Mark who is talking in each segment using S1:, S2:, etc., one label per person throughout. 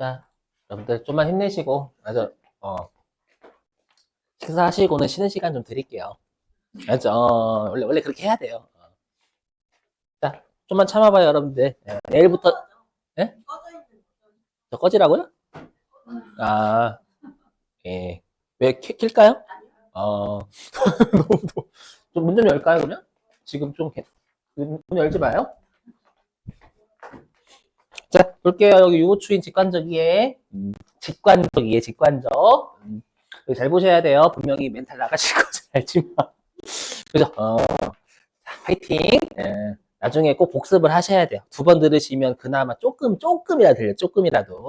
S1: 자, 여러분들 좀만 힘내시고, 맞아, 어, 식사하시고는 쉬는 시간 좀 드릴게요. 맞죠? 어, 원래, 원래 그렇게 해야 돼요. 어. 자, 좀만 참아봐요, 여러분들. 예, 내일부터, 예? 저 꺼지라고요? 아, 예. 왜, 켜- 킬까요? 어, 좀문 좀 열까요, 그러면? 지금 좀, 문 열지 마요. 자, 볼게요. 여기 유호추인 직관적이에, 음, 직관적이에, 직관적. 음, 여기 잘 보셔야 돼요. 분명히 멘탈 나가실 거지, 알지만. 그죠? 어, 자, 파이팅. 예, 나중에 꼭 복습을 하셔야 돼요. 두 번 들으시면 그나마 조금, 조금이라도 들려요. 조금이라도.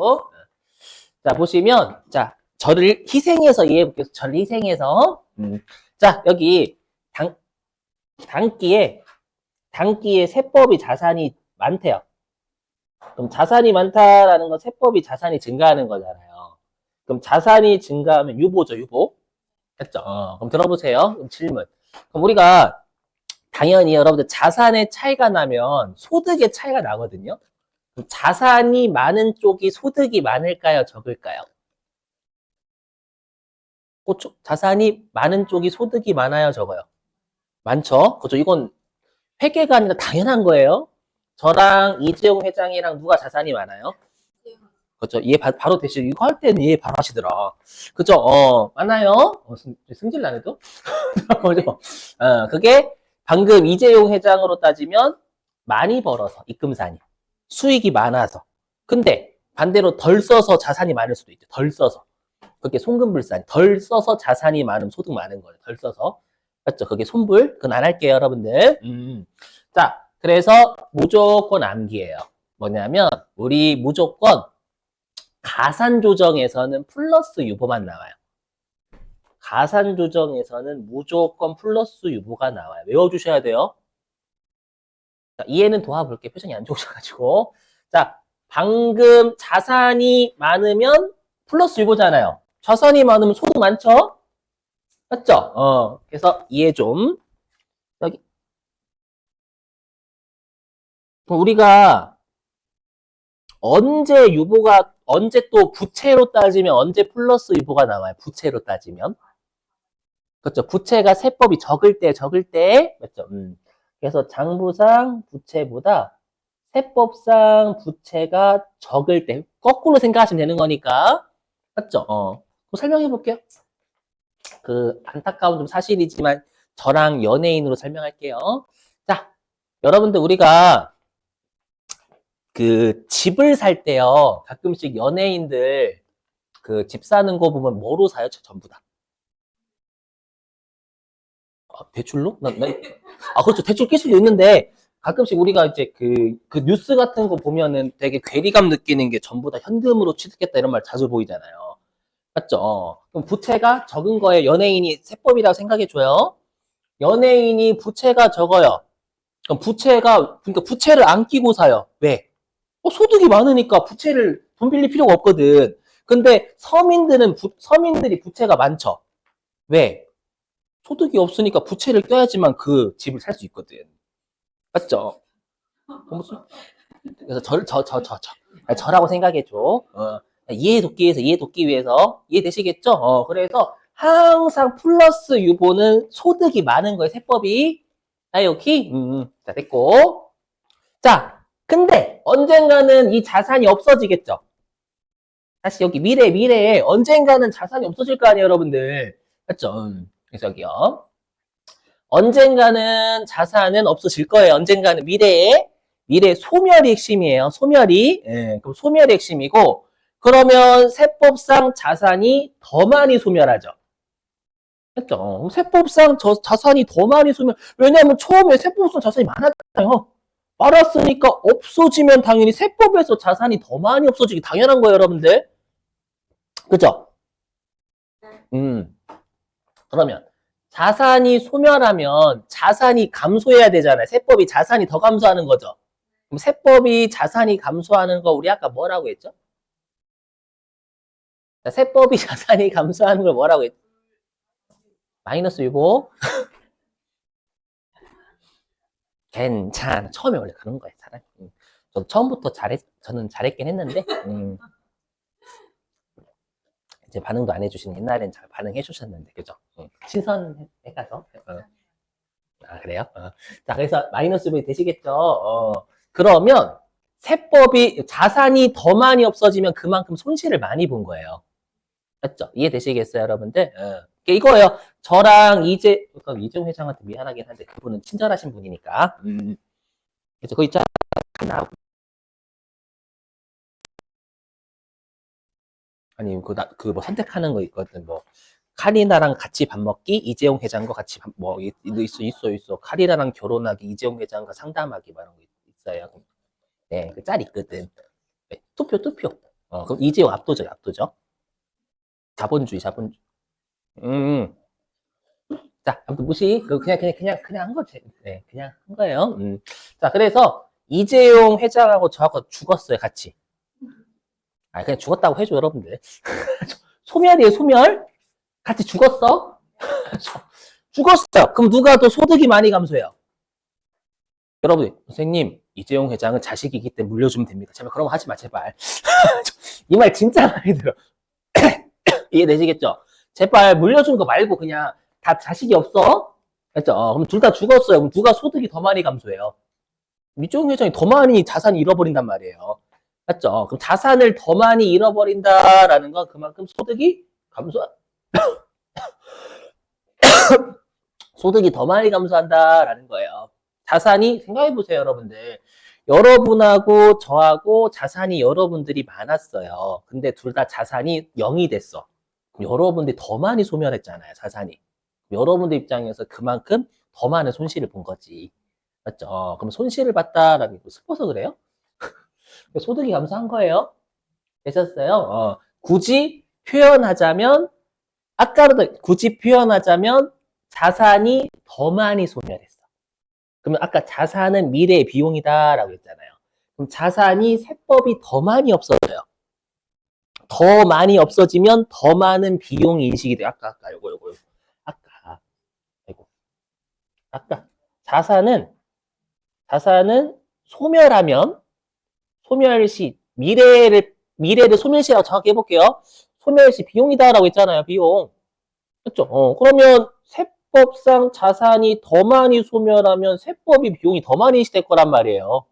S1: 자, 보시면, 자, 저를 희생해서 이해해 볼게요. 저를 희생해서. 음, 자, 여기, 당, 단기에, 단기에 세법이 자산이 많대요. 그럼 자산이 많다라는 건 세법이 자산이 증가하는 거잖아요. 그럼 자산이 증가하면 유보죠, 유보. 됐죠? 어, 그럼 들어보세요. 그럼 질문. 그럼 우리가 당연히 여러분들 자산의 차이가 나면 소득의 차이가 나거든요. 자산이 많은 쪽이 소득이 많을까요, 적을까요? 그렇죠. 자산이 많은 쪽이 소득이 많아요, 적어요? 많죠? 그렇죠. 이건 회계가 아니라 당연한 거예요. 저랑 이재용 회장이랑 누가 자산이 많아요? 그렇죠. 이해 바, 로 되시죠? 이거 할 때는 이해 바로 하시더라. 그죠? 어, 많아요? 어, 승, 승질 나네도? 그죠? 어, 그게 방금 이재용 회장으로 따지면 많이 벌어서, 입금산이. 수익이 많아서. 근데 반대로 덜 써서 자산이 많을 수도 있죠. 덜 써서. 그게 송금불산. 덜 써서 자산이 많으면 소득 많은 거예요. 덜 써서. 맞죠? 그게 손불. 그건 안 할게요, 여러분들. 음. 자, 그래서 무조건 암기예요. 뭐냐면 우리 무조건 가산 조정에서는 플러스 유보만 나와요. 가산 조정에서는 무조건 플러스 유보가 나와요. 외워주셔야 돼요. 자, 이해는 도와볼게요. 표정이 안 좋으셔가지고. 자, 방금 자산이 많으면 플러스 유보잖아요. 자산이 많으면 소득 많죠? 맞죠? 어, 그래서 이해 좀. 우리가 언제 유보가, 언제 또 부채로 따지면 언제 플러스 유보가 나와요? 부채로 따지면. 그렇죠. 부채가 세법이 적을 때, 적을 때. 맞죠? 음. 그래서 장부상 부채보다 세법상 부채가 적을 때, 거꾸로 생각하시면 되는 거니까. 맞죠? 어. 설명해 볼게요. 그, 안타까운 좀 사실이지만, 저랑 연예인으로 설명할게요. 자, 여러분들 우리가 그 집을 살 때요, 가끔씩 연예인들 그 집 사는 거 보면 뭐로 사요? 전부 다. 아, 대출로? 나, 나, 아, 그렇죠. 대출 낄 수도 있는데, 가끔씩 우리가 이제 그, 그 뉴스 같은 거 보면은 되게 괴리감 느끼는 게 전부 다 현금으로 취득했다 이런 말 자주 보이잖아요. 맞죠? 어. 그럼 부채가 적은 거에 연예인이 세법이라고 생각해줘요. 연예인이 부채가 적어요. 그럼 부채가, 그러니까 부채를 안 끼고 사요. 왜? 어, 소득이 많으니까 부채를 돈 빌릴 필요가 없거든. 근데 서민들은, 부- 서민들이 부채가 많죠. 왜? 소득이 없으니까 부채를 껴야지만 그 집을 살 수 있거든. 맞죠? 어, 무슨- 그래서 저, 저, 저, 저, 저. 아니, 저라고 생각해줘. 어, 이해 돕기 위해서, 이해 돕기 위해서. 이해되시겠죠? 어, 그래서 항상 플러스 유보는 소득이 많은 거예요, 세법이. 아, 오케이? 음, 음. 자, 됐고. 자, 근데 언젠가는 이 자산이 없어지겠죠? 다시 여기 미래, 미래에 언젠가는 자산이 없어질 거 아니에요, 여러분들. 맞죠? 음. 그래서 여기요. 언젠가는 자산은 없어질 거예요. 언젠가는 미래에. 미래 소멸이 핵심이에요. 소멸이. 예, 그럼 소멸이 핵심이고, 그러면 세법상 자산이 더 많이 소멸하죠. 했죠. 세법상 저 자산이 더 많이 소멸, 왜냐하면 처음에 세법상 자산이 많았잖아요. 많았으니까 없어지면 당연히 세법에서 자산이 더 많이 없어지기 당연한 거예요, 여러분들. 그죠? 음. 그러면 자산이 소멸하면 자산이 감소해야 되잖아요. 세법이 자산이 더 감소하는 거죠. 그럼 세법이 자산이 감소하는 거 우리 아까 뭐라고 했죠? 자, 세법이 자산이 감소하는 걸 뭐라고 했죠? 마이너스 유보. 괜찮아. 처음에 원래 그런 거예요, 사람. 음. 저도 처음부터 잘했, 저는 잘했긴 했는데, 음. 이제 반응도 안 해주시는 옛날엔 잘 반응해 주셨는데 그죠? 응. 신선해가서 어. 아 그래요? 어. 자 그래서 마이너스 V 되시겠죠? 어. 그러면 세법이 자산이 더 많이 없어지면 그만큼 손실을 많이 본 거예요. 맞죠? 이해되시겠어요, 여러분들? 어. 이거예요. 저랑 이재 그러니까 이재용 회장한테 미안하긴 한데 그분은 친절하신 분이니까. 음. 그래서 그 있잖아. 아니 그그 뭐 선택하는 거 있거든 뭐 카리나랑 같이 밥 먹기 이재용 회장과 같이 밥, 뭐 이- 있어 있어 있어 카리나랑 결혼하기 이재용 회장과 상담하기 뭐 이런 거 있어요. 네, 그짤 있거든. 네, 투표 투표. 어, 그럼 이재용 압도적 압도적. 자본주의 자본주의. 음. 자, 아무튼 무시. 그 그냥 그냥 그냥 그냥 한 거지. 네, 그냥 한 거예요. 음. 자, 그래서 이재용 회장하고 저하고 죽었어요, 같이. 아, 그냥 죽었다고 해줘, 여러분들. 소멸이에요, 소멸. 같이 죽었어? 죽었어요. 그럼 누가 더 소득이 많이 감소해요? 여러분, 선생님, 이재용 회장은 자식이기 때문에 물려주면 됩니다. 제발 그럼 하지 마, 제발. 이 말 진짜 많이 들어. 이해되시겠죠? 제발 물려준 거 말고 그냥 다 자식이 없어? 했죠? 어, 그럼 둘 다 죽었어요. 그럼 누가 소득이 더 많이 감소해요? 이재용 회장이 더 많이 자산이 잃어버린단 말이에요. 맞죠? 그럼 자산을 더 많이 잃어버린다라는 건 그만큼 소득이 감소, 소득이 더 많이 감소한다라는 거예요. 자산이 생각해 보세요, 여러분들. 여러분하고 저하고 자산이 여러분들이 많았어요. 근데 둘 다 자산이 0이 됐어. 여러분들이 더 많이 소멸했잖아요, 자산이. 여러분들 입장에서 그만큼 더 많은 손실을 본 거지. 맞죠? 어, 그럼 손실을 봤다라는 거 슬퍼서 그래요? 소득이 감소한 거예요. 되셨어요? 어, 굳이 표현하자면, 아까도 굳이 표현하자면 자산이 더 많이 소멸했어. 그러면 아까 자산은 미래의 비용이다라고 했잖아요. 그럼 자산이 세법이 더 많이 없어져요. 더 많이 없어지면 더 많은 비용 인식이 돼요. 아까, 아까, 요거, 요거, 요거. 아까, 아이고. 아까. 자산은, 자산은 소멸하면, 소멸시, 미래를, 미래를 소멸시라고 정확히 해볼게요. 소멸시 비용이다라고 했잖아요, 비용. 그렇죠? 어, 그러면 세법상 자산이 더 많이 소멸하면 세법이 비용이 더 많이 인식될 거란 말이에요.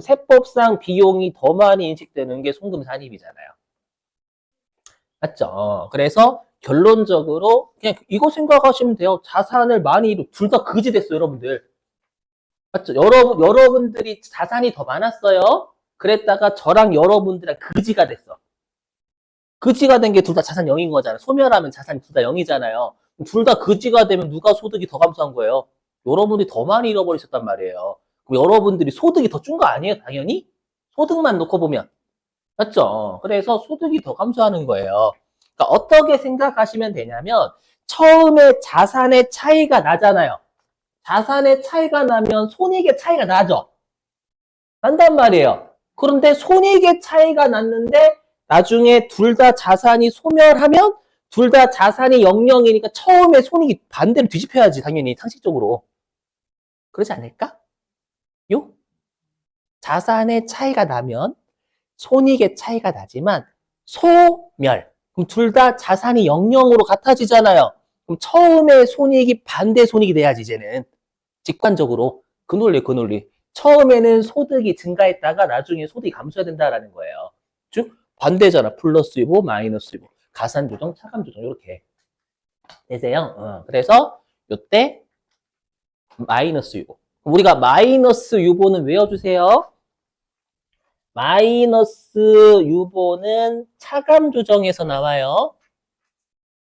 S1: 세법상 비용이 더 많이 인식되는 게 송금 산입이잖아요. 맞죠? 어, 그래서 결론적으로 그냥 이거 생각하시면 돼요. 자산을 많이 둘다 그지 됐어요, 여러분들. 맞죠? 여러분 여러분들이 자산이 더 많았어요. 그랬다가 저랑 여러분들이랑 그지가 됐어. 그지가 된 게 둘 다 자산 0인 거잖아요. 소멸하면 자산이 둘 다 0이잖아요. 둘다 그지가 되면 누가 소득이 더 감소한 거예요? 여러분들이 더 많이 잃어버리셨단 말이에요. 그럼 여러분들이 소득이 더 준 거 아니에요? 당연히? 소득만 놓고 보면. 맞죠? 그래서 소득이 더 감소하는 거예요. 그러니까 어떻게 생각하시면 되냐면 처음에 자산의 차이가 나잖아요. 자산의 차이가 나면 손익의 차이가 나죠. 난단 말이에요. 그런데 손익의 차이가 났는데 나중에 둘 다 자산이 소멸하면 둘 다 자산이 영영이니까 처음에 손익이 반대로 뒤집혀야지 당연히 상식적으로. 그러지 않을까? 요? 자산의 차이가 나면 손익의 차이가 나지만 소멸. 그럼 둘 다 자산이 영영으로 같아지잖아요. 그럼 처음에 손익이 반대 손익이 돼야지 이제는 직관적으로 그 논리 그 논리. 처음에는 소득이 증가했다가 나중에 소득이 감소해야 된다라는 거예요. 즉 반대잖아. 플러스 이고 마이너스 이고 가산 조정, 차감 조정 이렇게 되세요. 어, 그래서 요때 마이너스 유보. 우리가 마이너스 유보는 외워주세요. 마이너스 유보는 차감 조정에서 나와요.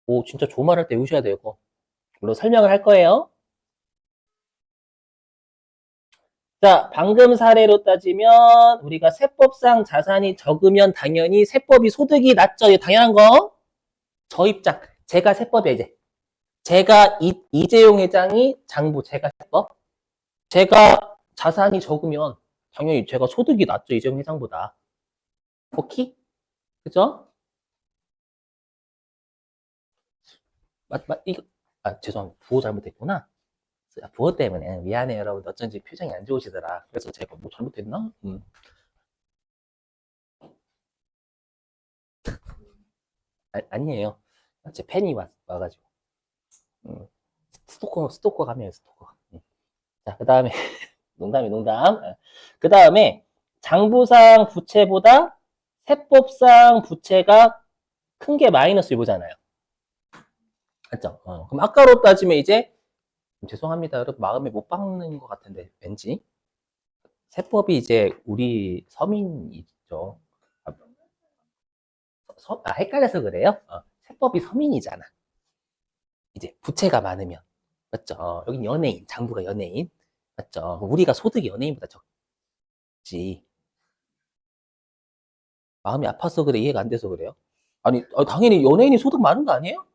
S1: 오, 진짜 조말할 때 외우셔야 돼요, 이거. 물론 설명을 할 거예요. 자, 방금 사례로 따지면 우리가 세법상 자산이 적으면 당연히 세법이 소득이 낮죠. 당연한 거. 저 입장. 제가 세법이야, 이제. 제가 이, 이재용 회장이 장부, 제가 세법. 제가 자산이 적으면 당연히 제가 소득이 낮죠, 이재용 회장보다. 오케이? 그죠? 맞, 맞, 이거, 아, 죄송합니다. 부호 잘못했구나. 아, 부호 때문에 미안해요, 여러분. 어쩐지 표정이 안 좋으시더라. 그래서 제가 뭐 잘못했나? 음. 아, 아니에요. 제 팬이 와, 와가지고. 음, 스토커, 스토커 가면 스토커. 음. 자, 그 다음에, 농담이 농담. 그 다음에, 장부상 부채보다 세법상 부채가 큰 게 마이너스 유보잖아요. 맞죠? 어, 그럼 아까로 따지면 이제, 죄송합니다. 여러분, 마음에 못 박는 것 같은데, 왠지. 세법이 이제 우리 서민이죠. 아, 서, 아, 헷갈려서 그래요? 어, 세법이 서민이잖아. 이제 부채가 많으면. 맞죠? 어, 여긴 연예인, 장부가 연예인. 맞죠? 우리가 소득이 연예인보다 적지. 마음이 아파서 그래, 이해가 안 돼서 그래요? 아니, 어, 당연히 연예인이 소득 많은 거 아니에요?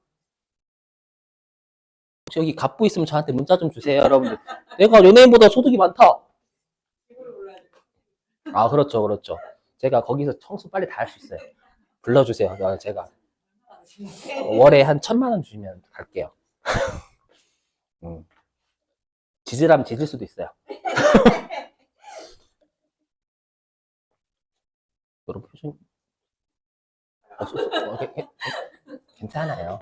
S1: 혹시 여기 갑부 있으면 저한테 문자 좀 주세요, 여러분들. 내가 연예인보다 소득이 많다. 아, 그렇죠, 그렇죠. 제가 거기서 청소 빨리 다 할 수 있어요. 불러주세요. 어, 제가 월에 한 천만 원 주시면 갈게요. 음. 지지라면 지질 수도 있어요. 여러분 표정 어, 소- 소- 어, 게- 게- 괜찮아요.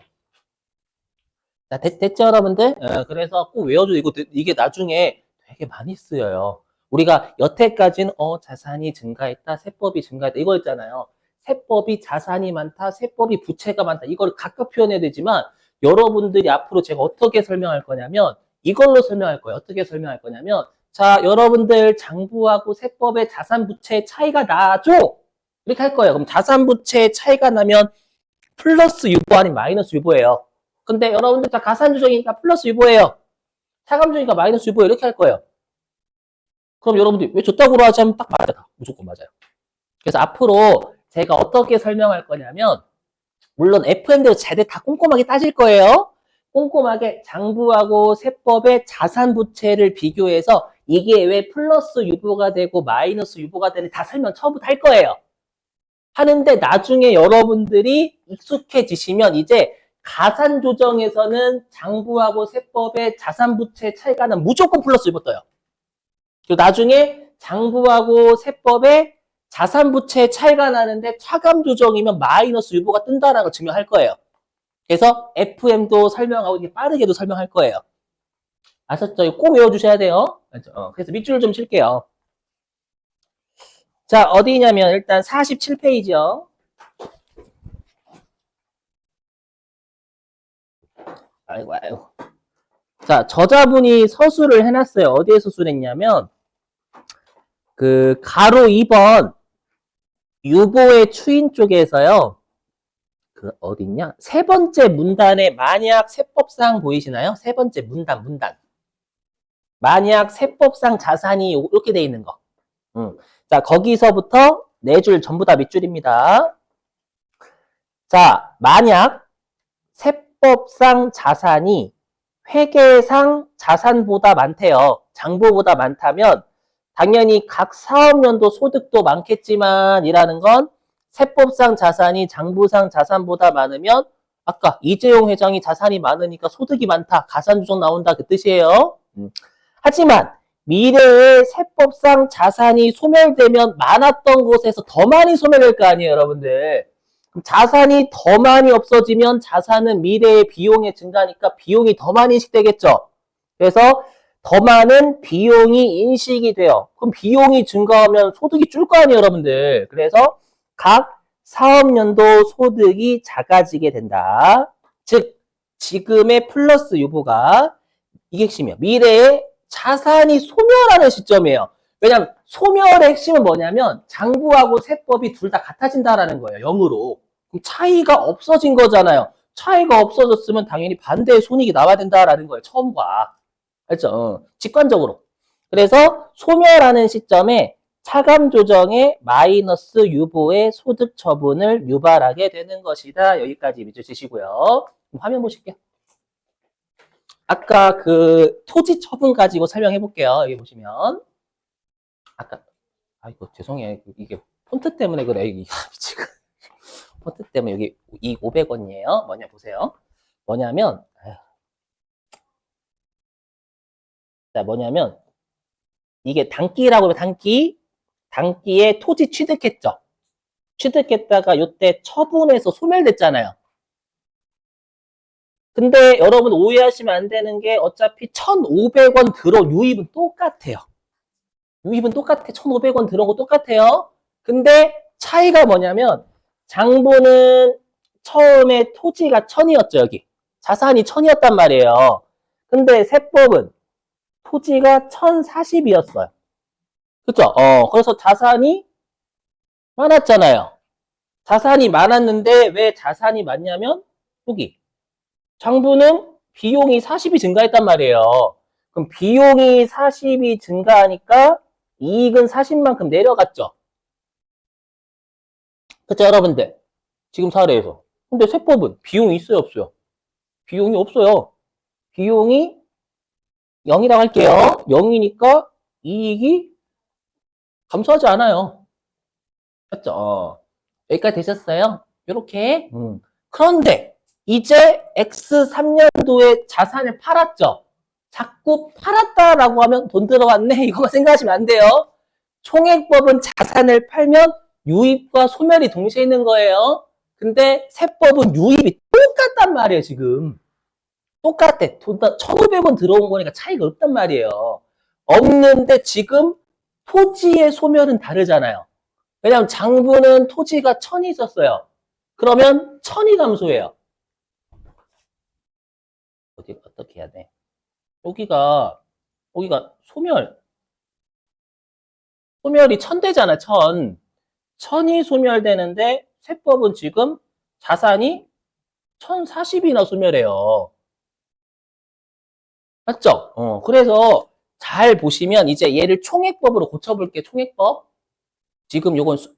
S1: 자, 됐, 됐죠, 여러분들? 어, 그래서 꼭 외워줘. 이거, 되- 이게 나중에 되게 많이 쓰여요. 우리가 여태까지는, 어, 자산이 증가했다, 세법이 증가했다, 이거였잖아요. 세법이 자산이 많다, 세법이 부채가 많다, 이걸 각각 표현해야 되지만, 여러분들이 앞으로 제가 어떻게 설명할 거냐면, 이걸로 설명할 거예요. 어떻게 설명할 거냐면, 자, 여러분들 장부하고 세법의 자산 부채의 차이가 나죠? 이렇게 할 거예요. 그럼 자산 부채의 차이가 나면 플러스 유보 아닌 마이너스 유보예요. 근데 여러분들 다 가산 조정이니까 플러스 유보예요. 차감 조정이니까 마이너스 유보예요. 이렇게 할 거예요. 그럼 여러분들이 왜 줬다고 하자면 딱 맞아요. 무조건 맞아요. 그래서 앞으로 제가 어떻게 설명할 거냐면 물론 FM대로 제대로 다 꼼꼼하게 따질 거예요. 꼼꼼하게 장부하고 세법의 자산 부채를 비교해서 이게 왜 플러스 유보가 되고 마이너스 유보가 되는지 다 설명 처음부터 할 거예요. 하는데 나중에 여러분들이 익숙해지시면 이제 가산 조정에서는 장부하고 세법의 자산 부채 차이가 나면 무조건 플러스 유보 떠요. 그리고 나중에 장부하고 세법의 자산 부채 차이가 나는데 차감 조정이면 마이너스 유보가 뜬다는 걸 증명할 거예요. 그래서 FM도 설명하고 이게 빠르게도 설명할 거예요. 아셨죠? 꼭 외워주셔야 돼요. 어, 그래서 밑줄 좀 칠게요. 자, 어디냐면 일단 47페이지요. 아이고, 아이고. 자, 저자분이 서술을 해놨어요. 어디에 서술했냐면, 그, 가로 2번, 유보의 추인 쪽에서요. 그, 어딨냐? 세 번째 문단에 만약 세법상 보이시나요? 세 번째 문단, 문단. 만약 세법상 자산이 요- 이렇게 돼 있는 거. 음. 자, 거기서부터 네 줄 전부 다 밑줄입니다. 자, 만약 세법상 자산이 회계상 자산보다 많대요. 장부보다 많다면 당연히 각 사업연도 소득도 많겠지만 이라는 건 세법상 자산이 장부상 자산보다 많으면 아까 이재용 회장이 자산이 많으니까 소득이 많다. 가산조정 나온다. 그 뜻이에요. 음. 하지만 미래에 세법상 자산이 소멸되면 많았던 곳에서 더 많이 소멸될 거 아니에요, 여러분들. 자산이 더 많이 없어지면 자산은 미래의 비용의 증가니까 비용이 더 많이 인식되겠죠. 그래서 더 많은 비용이 인식이 돼요. 그럼 비용이 증가하면 소득이 줄 거 아니에요, 여러분들. 그래서 각 사업연도 소득이 작아지게 된다. 즉, 지금의 플러스 유보가 이게 핵심이에요. 미래에 자산이 소멸하는 시점이에요. 왜냐하면 소멸의 핵심은 뭐냐면 장부하고 세법이 둘 다 같아진다라는 거예요. 0으로. 그럼 차이가 없어진 거잖아요. 차이가 없어졌으면 당연히 반대의 손익이 나와야 된다라는 거예요. 처음과. 알죠? 어, 직관적으로. 그래서 소멸하는 시점에 차감 조정의 마이너스 유보의 소득 처분을 유발하게 되는 것이다. 여기까지 밑줄 치시고요. 화면 보실게요. 아까 그 토지 처분 가지고 설명해 볼게요. 여기 보시면 아까 아이고 죄송해요. 이게 폰트 때문에 그래. 이 미치고 폰트 때문에 여기 이 500원이에요. 뭐냐 보세요. 뭐냐면. 자 뭐냐면 이게 단기라고 하면 단기 단기에 토지 취득했죠. 취득했다가 요때 처분해서 소멸됐잖아요. 근데 여러분 오해하시면 안 되는 게 어차피 1,500원 들어 유입은 똑같아요. 유입은 똑같아. 1,500원 들어온 거 똑같아요. 근데 차이가 뭐냐면 장부는 처음에 토지가 1,000이었죠, 여기. 자산이 1,000이었단 말이에요. 근데 세법은 토지가 1,040이었어요. 그쵸? 어, 그래서 자산이 많았잖아요. 자산이 많았는데 왜 자산이 많냐면 여기 장부는 비용이 40이 증가했단 말이에요. 그럼 비용이 40이 증가하니까 이익은 40만큼 내려갔죠. 그쵸, 여러분들? 지금 사례에서. 근데 세법은 비용이 있어요, 없어요? 비용이 없어요. 비용이 0이라고 할게요. 0이니까 이익이 감소하지 않아요. 맞죠? 어. 여기까지 되셨어요? 이렇게. 음. 그런데 이제 X3년도에 자산을 팔았죠. 자꾸 팔았다라고 하면 돈 들어왔네. 이거만 생각하시면 안 돼요. 총액법은 자산을 팔면 유입과 소멸이 동시에 있는 거예요. 근데 세법은 유입이 똑같단 말이에요, 지금. 똑같아. 돈, 1,500원 들어온 거니까 차이가 없단 말이에요. 없는데 지금 토지의 소멸은 다르잖아요. 왜냐하면 장부는 토지가 1,000이 있었어요. 그러면 1,000이 감소해요. 어디, 어떻게 해야 돼? 여기가, 여기가 소멸. 소멸이 1000대잖아, 1000. 1000이 소멸되는데, 세법은 지금 자산이 1040이나 소멸해요. 맞죠? 어, 그래서 잘 보시면 이제 얘를 총액법으로 고쳐볼게, 총액법. 지금 요건, 수-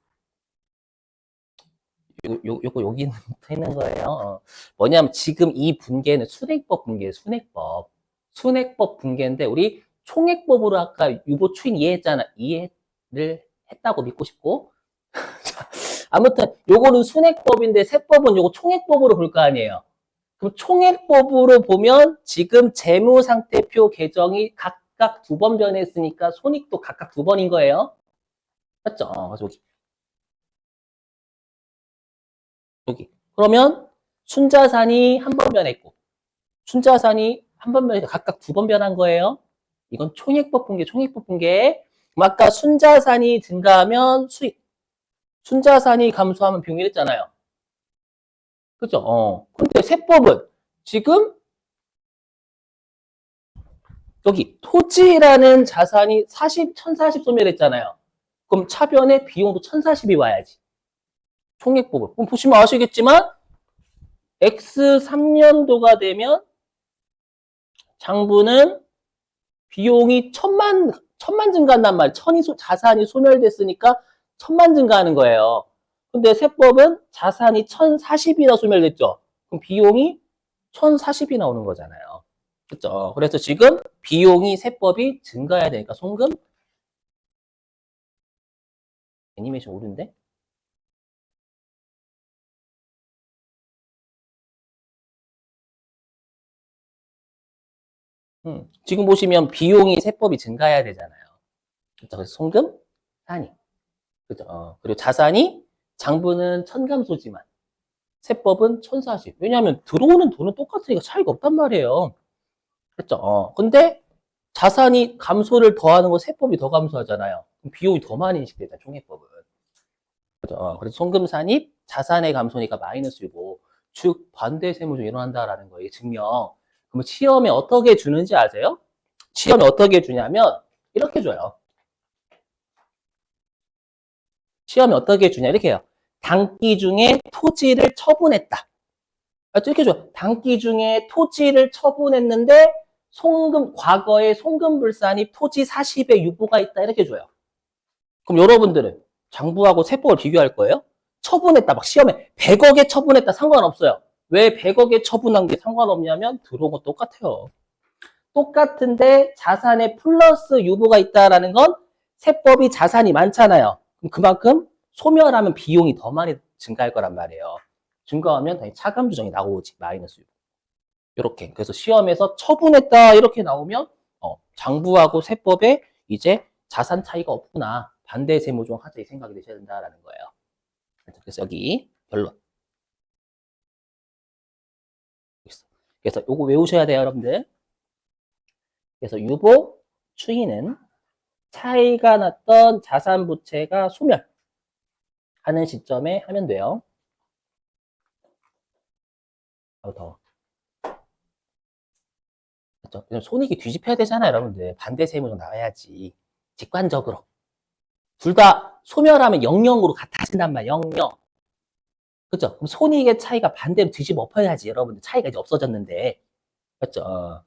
S1: 요, 요, 요거 여기 있는 거예요. 어. 뭐냐면 지금 이 분계는 순액법 분계, 순액법. 순액법 분계인데 우리 총액법으로 아까 유보 추인 이해했잖아. 이해를 했다고 믿고 싶고. 자, 아무튼 요거는 순액법인데 세법은 요거 총액법으로 볼 거 아니에요. 그럼 총액법으로 보면 지금 재무상태표 개정이 각 각 두 번 변했으니까 손익도 각각 두 번인 거예요. 맞죠? 어, 그래서 여기. 여기. 그러면 순자산이 한 번 변했고, 순자산이 한 번 변해서 각각 두 번 변한 거예요. 이건 총액법 분계, 총액법 분계. 아까 순자산이 증가하면 수익, 순자산이 감소하면 비용이 됐잖아요. 그죠? 어. 근데 세법은 지금 여기 토지라는 자산이 40, 1040 소멸했잖아요. 그럼 차변에 비용도 1040이 와야지. 총액법을. 그럼 보시면 아시겠지만 X3년도가 되면 장부는 비용이 천만 천만 증가한단 말이에요. 천이 소- 자산이 소멸됐으니까 천만 증가하는 거예요. 근데 세법은 자산이 1040이나 소멸됐죠. 그럼 비용이 1040이 나오는 거잖아요. 그죠? 그래서 지금 비용이 세법이 증가해야 되니까 송금 애니메이션 오른데? 음, 지금 보시면 비용이 세법이 증가해야 되잖아요. 그죠? 그래서 송금, 산이. 그죠? 어, 그리고 자산이 장부는 천감소지만 세법은 천사십. 왜냐하면 들어오는 돈은 똑같으니까 차이가 없단 말이에요. 그렇죠? 어, 근데 자산이 감소를 더하는 거 세법이 더 감소하잖아요. 그럼 비용이 더 많이 인식되잖아요. 총액법은. 그죠? 어, 그래서 송금산입 자산의 감소니까 마이너스이고 즉 반대 세무조 일어난다라는 거예요. 증명. 그러면 시험에 어떻게 주는지 아세요? 시험에 어떻게 주냐면 이렇게 줘요. 시험에 어떻게 주냐 이렇게 해요. 단기 중에 토지를 처분했다. 아, 이렇게 줘. 단기 중에 토지를 처분했는데 송금 과거에 송금불산이 토지 40에 유보가 있다 이렇게 줘요. 그럼 여러분들은 장부하고 세법을 비교할 거예요? 처분했다 막 시험에 100억에 처분했다 상관없어요. 왜 100억에 처분한 게 상관없냐면 들어온 거 똑같아요. 똑같은데 자산에 플러스 유보가 있다라는 건 세법이 자산이 많잖아요. 그럼 그만큼 소멸하면 비용이 더 많이 증가할 거란 말이에요. 증가하면 당연히 차감 조정이 나오지 마이너스 유보. 이렇게 그래서 시험에서 처분했다 이렇게 나오면 어, 장부하고 세법에 이제 자산 차이가 없구나 반대 세무종 하자 이 생각이 드셔야 된다라는 거예요. 그래서 여기 결론. 그래서 요거 외우셔야 돼요, 여러분들. 그래서 유보 추이는 차이가 났던 자산 부채가 소멸 하는 시점에 하면 돼요. 더 왜냐면 손익이 뒤집혀야 되잖아요, 여러분들. 반대 세무로 나와야지. 직관적으로. 둘 다 소멸하면 영영으로 같아진단 말이에요. 영영. 그죠? 그럼 손익의 차이가 반대로 뒤집어 엎어야지, 여러분들. 차이가 이제 없어졌는데. 그죠? 어.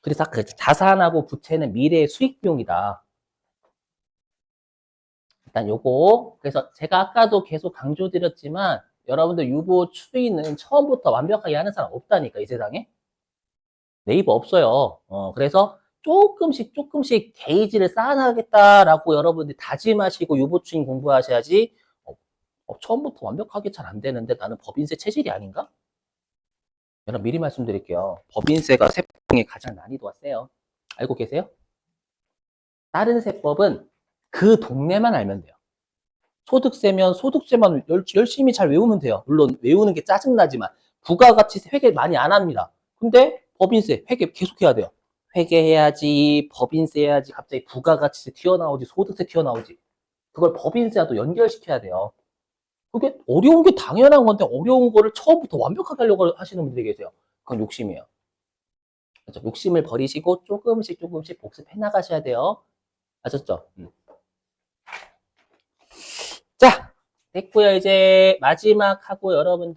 S1: 그래서 그 자산하고 부채는 미래의 수익 비용이다. 일단 요거. 그래서 제가 아까도 계속 강조드렸지만, 여러분들 유보 추이는 처음부터 완벽하게 하는 사람 없다니까, 이 세상에. 네이버 없어요. 어, 그래서 조금씩 조금씩 게이지를 쌓아나가겠다라고 여러분들이 다짐하시고 유보추인 공부하셔야지 어, 어, 처음부터 완벽하게 잘 안 되는데 나는 법인세 체질이 아닌가? 여러분 미리 말씀드릴게요. 법인세가 세법중에 가장 난이도가 세요. 알고 계세요? 다른 세법은 그 동네만 알면 돼요. 소득세면 소득세만 열, 열심히 잘 외우면 돼요. 물론 외우는 게 짜증나지만 부가가치세 회계 많이 안 합니다. 근데 법인세 회계 계속 해야 돼요. 회계해야지, 법인세 해야지, 갑자기 부가가치세 튀어나오지, 소득세 튀어나오지. 그걸 법인세와도 연결시켜야 돼요. 그게 어려운 게 당연한 건데 어려운 거를 처음부터 완벽하게 하려고 하시는 분들이 계세요. 그건 욕심이에요. 그렇죠? 욕심을 버리시고 조금씩 조금씩 복습해 나가셔야 돼요. 아셨죠? 음. 자, 됐고요. 이제 마지막 하고 여러분들